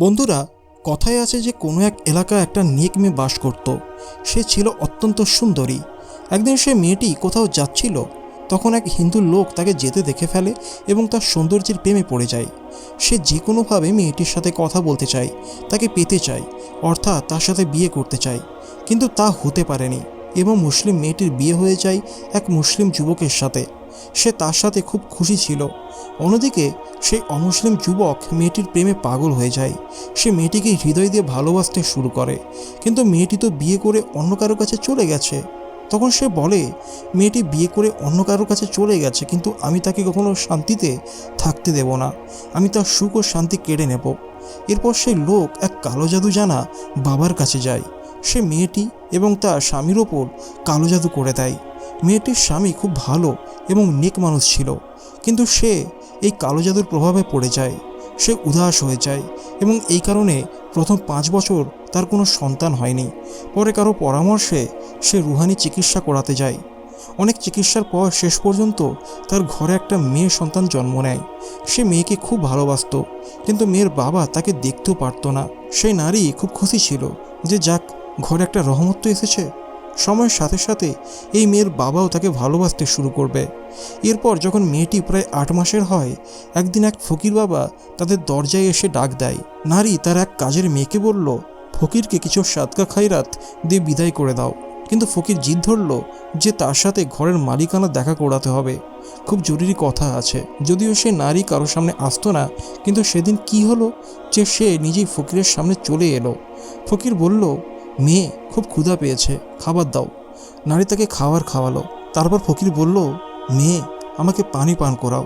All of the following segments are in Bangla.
বন্ধুরা, কথায় আছে যে কোনো এক এলাকায় একটা নেক মেয়ে বাস করত। সে ছিল অত্যন্ত সুন্দরী। একদিন সে মেয়েটি কোথাও যাচ্ছিল, তখন এক হিন্দু লোক তাকে যেতে দেখে ফেলে এবং তার সৌন্দর্যের প্রেমে পড়ে যায়। সে যে কোনোভাবে মেয়েটির সাথে কথা বলতে চায়, তাকে পেতে চায়, অর্থাৎ তার সাথে বিয়ে করতে চায়। কিন্তু তা হতে পারেনি এবং মুসলিম মেয়েটির বিয়ে হয়ে যায় এক মুসলিম যুবকের সাথে। সে তার সাথে খুব খুশি ছিল। অন্যদিকে সেই অমুসলিম যুবক মেয়েটির প্রেমে পাগল হয়ে যায়। সে মেয়েটিকে হৃদয় দিয়ে ভালোবাসতে শুরু করে। কিন্তু মেয়েটি তো বিয়ে করে অন্য কারও কাছে চলে গেছে। তখন সে বলে, মেয়েটি বিয়ে করে অন্য কারোর কাছে চলে গেছে, কিন্তু আমি তাকে কখনো শান্তিতে থাকতে দেব না। আমি তার সুখ ও শান্তি কেড়ে নেব। এরপর সেই লোক এক কালো জাদু জানা বাবার কাছে যায়। সে মেয়েটি এবং তার স্বামীর ওপর কালো জাদু করে দেয়। মেয়েটির স্বামী খুব ভালো এবং নেক মানুষ ছিল, কিন্তু সে এই কালো জাদুর প্রভাবে পড়ে যায়, সে উদাস হয়ে যায় এবং এই কারণে প্রথম পাঁচ বছর তার কোনো সন্তান হয়নি। পরে কারও পরামর্শে সে রুহানি চিকিৎসা করাতে যায়। অনেক চিকিৎসার পর শেষ পর্যন্ত তার ঘরে একটা মেয়ে সন্তান জন্ম নেয়। সে মেয়েকে খুব ভালোবাসতো, কিন্তু মেয়ের বাবা তাকে দেখতেও পারতো না। সেই নারী খুব খুশি ছিল যে, যাক, ঘরে একটা রহমত এসেছে সময়ের সাথে সাথে এই মেয়ের বাবাও তাকে ভালোবাসতে শুরু করবে। এরপর যখন মেয়েটি প্রায় আট মাসের হয়, একদিন এক ফকির বাবা তাদের দরজায় এসে ডাক দেয়। নারী তার এক কাজের মেয়েকে বলল, ফকিরকে কিছু সাদকা খাইরাত দিয়ে বিদায় করে দাও। কিন্তু ফকির জিদ ধরল যে তার সাথে ঘরের মালিকানা দেখা করাতে হবে। খুব জরুরি কথা আছে। যদিও সে নারী কারোর সামনে আসতো না, কিন্তু সেদিন কি হলো যে সে নিজেই ফকিরের সামনে চলে এলো। ফকির বলল মেয়ে খুব ক্ষুধা পেয়েছে, খাবার দাও। নারী তাকে খাবার খাওয়ালো। তারপর ফকির বলল, মেয়ে, আমাকে পানি পান করাও।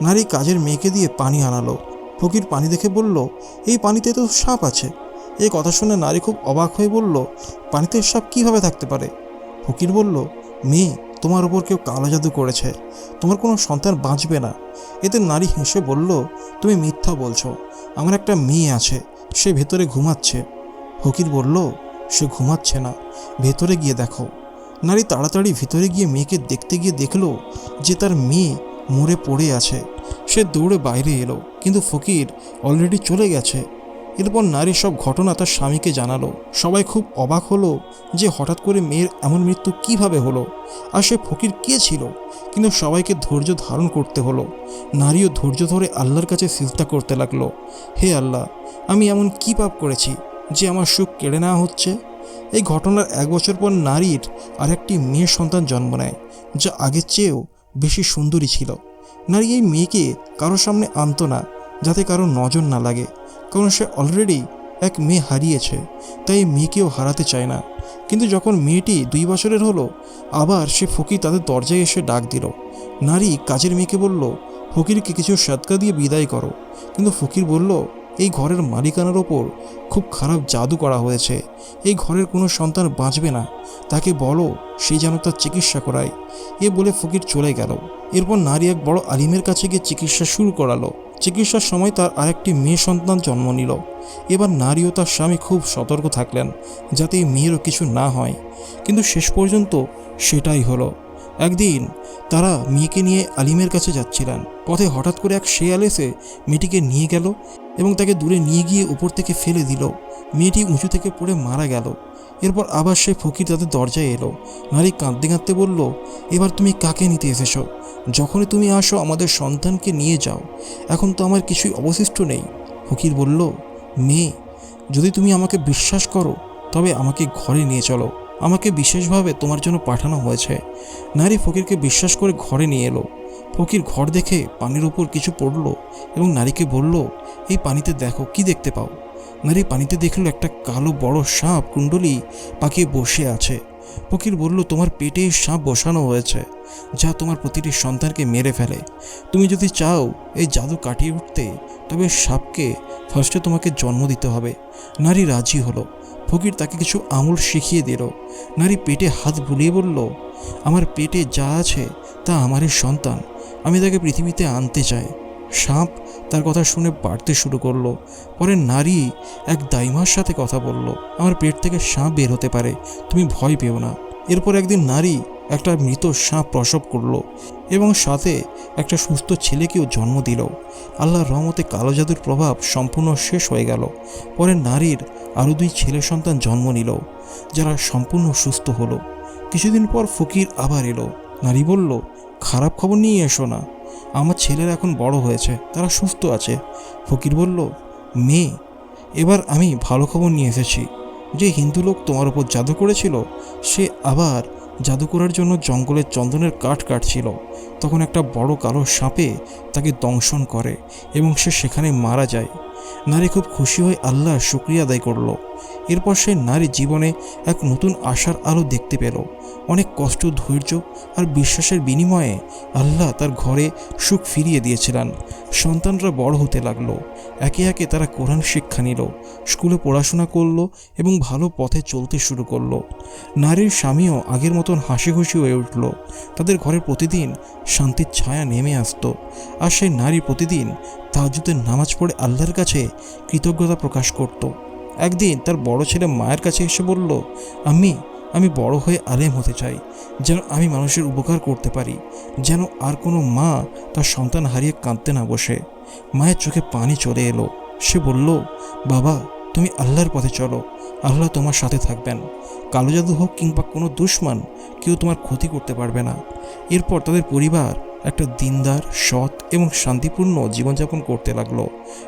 নারী কাজের মেয়েকে দিয়ে পানি আনালো। ফকির পানি দেখে বলল, এই পানিতে তো সাপ আছে। এই কথা শুনে নারী খুব অবাক হয়ে বলল, পানিতে সাপ কীভাবে থাকতে পারে? ফকির বলল, মেয়ে, তোমার ওপর কেউ কালো জাদু করেছে। তোমার কোনো সন্তান বাঁচবে না। এতে নারী হেসে বলল, তুমি মিথ্যা বলছো। আমার একটা মেয়ে আছে, সে ভেতরে ঘুমাচ্ছে। ফকির বলল সে ঘুমাচ্ছে না। ভেতরে গিয়ে দেখো। নারী তাড়াতাড়ি ভিতরে গিয়ে মেয়েকে দেখতে গিয়ে দেখল যে তার মেয়ে মরে পড়ে আছে। সে দৌড়ে বাইরে এলো, কিন্তু ফকির অলরেডি চলে গেছে। এরপর নারী সব ঘটনা তার স্বামীকে জানালো। সবাই খুব অবাক হলো যে হঠাৎ করে মেয়ের এমন মৃত্যু কীভাবে হলো? আর সে ফকির কে ছিল? কিন্তু সবাইকে ধৈর্য ধারণ করতে হলো। নারীও ধৈর্য ধরে আল্লাহর কাছে চিন্তা করতে লাগল। হে আল্লাহ, আমি এমন কী পাপ করেছি? যে আমার সুখ কেড়ে নেওয়া হচ্ছে। এই ঘটনার এক বছর পর নারীর আরেকটি মেয়ে সন্তান জন্ম নেয়, যা আগের চেয়েও বেশি সুন্দরী ছিল। নারী এই মেয়েকে কারোর সামনে আনতো না, যাতে কারও নজর না লাগে, কারণ সে অলরেডি এক মেয়ে হারিয়েছে, তাই মেয়েকেও হারাতে চায় না। কিন্তু যখন মেয়েটি দুই বছরের হলো, আবার সে ফকির তাদের দরজায় এসে ডাক দিল। নারী কাজের মেয়েকে বলল, ফকিরকে কিছু সৎকা দিয়ে বিদায় করো। কিন্তু ফকির বলল এই ঘরের মালিকানার ওপর খুব খারাপ জাদু করা হয়েছে। এই ঘরের কোনো সন্তান বাঁচবে না। তাকে বলো, সে যেন তার চিকিৎসা করায়। এ বলে ফকির চলে গেল। এরপর নারী এক বড় আলিমের কাছে গিয়ে চিকিৎসা শুরু করালো। চিকিৎসার সময় তার আরেকটি মেয়ে সন্তান জন্ম নিল। এবার নারী ও তার স্বামী খুব সতর্ক থাকলেন, যাতে এই মেয়েরও কিছু না হয়। কিন্তু শেষ পর্যন্ত সেটাই হলো। একদিন তারা মেয়েকে নিয়ে আলিমের কাছে যাচ্ছিলেন। পথে হঠাৎ করে এক শেয়াল এসে মেয়েটিকে নিয়ে গেল এবং তাকে দূরে নিয়ে গিয়ে উপর থেকে ফেলে দিল। মেয়েটি উঁচু থেকে পড়ে মারা গেল। এরপর আবার সে ফকির তাদের দরজায় এলো। নারী কাঁদতে কাঁদতে বলল, এবার তুমি কাকে নিতে এসেছ? যখনই তুমি আসো, আমাদের সন্তানকে নিয়ে যাও। এখন তো আমার কিছুই অবশিষ্ট নেই। ফকির বলল, মেয়ে, যদি তুমি আমাকে বিশ্বাস করো, তবে আমাকে ঘরে নিয়ে চলো। আমাকে বিশেষভাবে তোমার জন্য পাঠানো হয়েছে। নারী ফকিরকে বিশ্বাস করে ঘরে নিয়ে এলো। ফকির ঘর দেখে পানির ওপর কিছু পড়ল এবং নারীকে বলল, এই পানিতে দেখো, কি দেখতে পাও? নারী পানিতে দেখল একটা কালো বড় সাপ কুণ্ডলি পাকিয়ে বসে আছে। ফকির বলল, তোমার পেটে সাপ বসানো হয়েছে, যা তোমার প্রতিটি সন্তানকে মেরে ফেলে। তুমি যদি চাও এই জাদু কাটিয়ে উঠতে, তবে সাপকে ফার্স্টে তোমাকে জন্ম দিতে হবে। নারী রাজি হলো। ফকির তাকে কিছু আঙুল শিখিয়ে দিল। নারী পেটে হাত বুলিয়ে বলল, আমার পেটে যা আছে তা আমারই সন্তান, আমি তাকে পৃথিবীতে আনতে চাই। সাপ তার কথা শুনে বাড়তে শুরু করল। পরে নারী এক দাইমার সাথে কথা বলল, আমার পেট থেকে সাপ বের হতে পারে, তুমি ভয় পেও না। এরপর একদিন নারী একটা মৃত সাপ প্রসব করল এবং সাথে একটা সুস্থ ছেলেকেও জন্ম দিল। আল্লাহর রহমতে কালো জাদুর প্রভাব সম্পূর্ণ শেষ হয়ে গেল। পরে নারীর আরও দুই ছেলে সন্তান জন্ম নিল, যারা সম্পূর্ণ সুস্থ হলো। কিছুদিন পর ফকির আবার এলো। নারী বলল, খারাপ খবর নিয়ে এসো না। আমার ছেলেরা এখন বড় হয়েছে, তারা সুস্থ আছে। ফকির বলল, মেয়ে, এবার আমি ভালো খবর নিয়ে এসেছি। যে হিন্দু লোক তোমার ওপর জাদু করেছিল, সে আবার জাদু করার জন্য জঙ্গলের চন্দনের কাঠ কাটছিল। তখন একটা বড় কালো সাপে তাকে দংশন করে এবং সে সেখানে মারা যায়। নারী খুব খুশি হয়ে আল্লাহ শুক্রিয়া আদায় করল। এরপর সে নারী জীবনে এক নতুন আশার আলো দেখতে পেল। অনেক কষ্ট, ধৈর্য আর বিশ্বাসের বিনিময়ে আল্লাহ তার ঘরে সুখ ফিরিয়ে দিয়েছিলেন। সন্তানরা বড় হতে লাগল। একে একে তারা কোরআন শিক্ষা নিল, স্কুলে পড়াশোনা করল এবং ভালো পথে চলতে শুরু করল। নারীর স্বামীও আগের মতন হাসি খুশি হয়ে উঠল। তাদের ঘরে প্রতিদিন শান্তির ছায়া নেমে আসতো। আর সেই নারী প্রতিদিন তাহাজুদের নামাজ পড়ে আল্লাহর কাছে কৃতজ্ঞতা প্রকাশ করত। একদিন তার বড় ছেলে মায়ের কাছে এসে বলল আমি আমি বড় হয়ে আলেম হতে চাই, যেন আমি মানুষের উপকার করতে পারি, যেন আর কোনো মা তার সন্তান হারিয়ে কাঁদতে না বসে। মায়ের চোখে পানি চলে এলো। সে বলল, বাবা, তুমি আল্লাহর পথে চলো। আল্লাহ তোমার সাথে থাকবেন। কালো জাদু হোক কিংবা কোনো দুশ্মন, কেউ তোমার ক্ষতি করতে পারবে না। এরপর তাদের পরিবার একটা দিনদার, সৎ এবং শান্তিপূর্ণ জীবনযাপন করতে লাগল।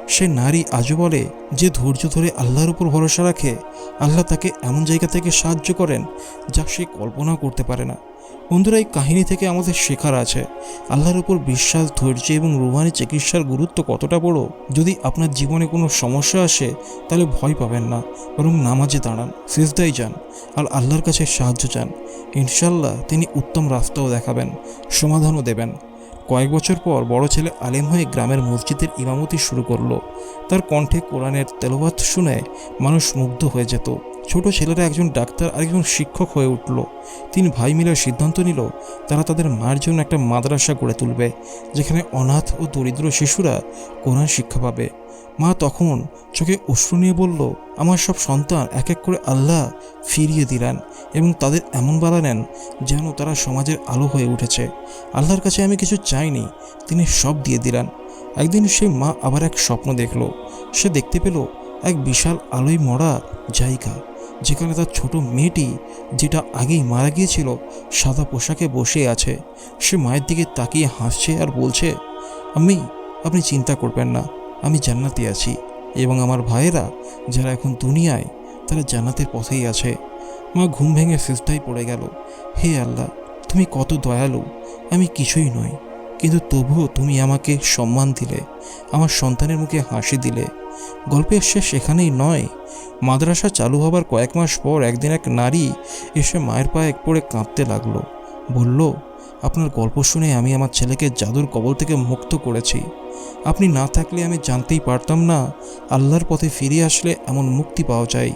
সে নারী আজও বলে যে ধৈর্য ধরে আল্লাহর উপর ভরসা রাখে, আল্লাহ তাকে এমন জায়গা থেকে সাহায্য করেন যা সে কল্পনাও করতে পারে না। বন্ধুরা, এই কাহিনী থেকে আমাদের শেখার আছে, আল্লাহর উপর বিশ্বাস, ধৈর্য এবং রুহানি চিকিৎসার গুরুত্ব কতটা বড়? যদি আপনার জীবনে কোনো সমস্যা আসে, তাহলে ভয় পাবেন না, বরং নামাজে দাঁড়ান সিজদাই যান, আর আল্লাহর কাছে সাহায্য চান। ইনশাল্লাহ তিনি উত্তম রাস্তাও দেখাবেন, সমাধানও দেবেন। কয়েক বছর পর বড় ছেলে আলেম হয়ে গ্রামের মসজিদের ইমামতি শুরু করল। তার কণ্ঠে কোরআনের তেলোভাত শুনে মানুষ মুগ্ধ হয়ে যেত। ছোট ছেলেরা একজন ডাক্তার আর একজন শিক্ষক হয়ে উঠল। তিন ভাই মিলে সিদ্ধান্ত নিল, তারা তাদের মায়ের জন্য একটা মাদ্রাসা গড়ে তুলবে, যেখানে অনাথ ও দরিদ্র শিশুরা কোরআন শিক্ষা পাবে। মা তখন চোখে অশ্রু নিয়ে বলল, আমার সব সন্তান এক এক করে আল্লাহ ফিরিয়ে দিলেন এবং তাদের এমন বানালেন যেন তারা সমাজের আলো হয়ে উঠেছে। আল্লাহর কাছে আমি কিছু চাইনি, তিনি সব দিয়ে দিলেন। একদিন সেই মা আবার এক স্বপ্ন দেখল। সে দেখতে পেল এক বিশাল আলোয় মরা জায়গা, যেখানে তার ছোট মেয়েটি, যেটা আগেই মারা গিয়েছিল, সাদা পোশাকে বসে আছে। সে মায়ের দিকে তাকিয়ে হাসছে আর বলছে আমি আপনি চিন্তা করবেন না আমি জান্নাতে আছি এবং আমার ভাইয়েরা যারা এখন দুনিয়ায়, তারা জান্নাতের পথেই আছে। মা ঘুম ভেঙে সিজদায় পড়ে গেল। হে আল্লাহ, তুমি কত দয়ালু। আমি কিছুই নই, কিন্তু তবুও তুমি আমাকে সম্মান দিলে, আমার সন্তানের মুখে হাসি দিলে। গল্পের শেষ সেখানেই নয়। মাদ্রাসা চালু হবার কয়েক মাস পর একদিন এক নারী এসে মায়ের পায়ে এক পড়ে কাঁদতে লাগল। বলল আপনার গল্প শুনে আমি আমার ছেলেকে জাদুর কবল থেকে মুক্ত করেছি। আপনি না থাকলে আমি জানতেই পারতাম না, আল্লাহর পথে ফিরে আসলে এমন মুক্তি পাওয়া যায়।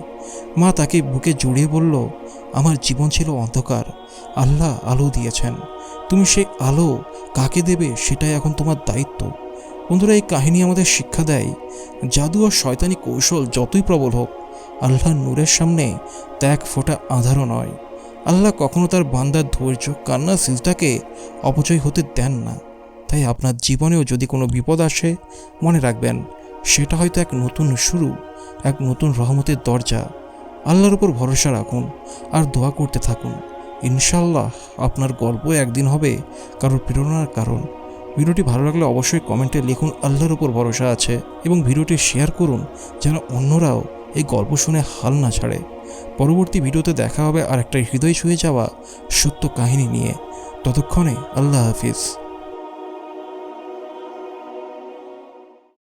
মা তাকে বুকে জড়িয়ে বলল, আমার জীবন ছিল অন্ধকার, আল্লাহ আলো দিয়েছেন। তুমি সেই আলো কাকে দেবে সেটাই এখন তোমার দায়িত্ব। বন্ধুরা, এই কাহিনী আমাদের শিক্ষা দেয়, জাদু ও শয়তানি কৌশল যতই প্রবল হোক, আল্লাহর নূরের সামনে ত্যাগ ফোটা আধারও নয়। আল্লাহ কখনো তার বান্দার ধৈর্য কান্না সিজদাকে অপচয় হতে দেন না। তাই আপনার জীবনেও যদি কোনো বিপদ আসে, মনে রাখবেন, সেটা হয়তো এক নতুন শুরু, এক নতুন রহমতের দরজা। আল্লাহর উপর ভরসা রাখুন আর দোয়া করতে থাকুন। ইনশাল্লাহ আপনার গল্প একদিন হবে কারোর প্রেরণার কারণ। ভিডিওটি ভালো লাগলে অবশ্যই কমেন্টে লিখুন, আল্লাহর উপর ভরসা আছে। এবং ভিডিওটি শেয়ার করুন, যেন অন্যরাও এই গল্প শুনে হাল না ছাড়ে। পরবর্তী ভিডিওতে দেখা হবে আর একটা হৃদয় ছুঁয়ে যাওয়া সত্য কাহিনী নিয়ে। ততক্ষণে আল্লাহ হাফিজ।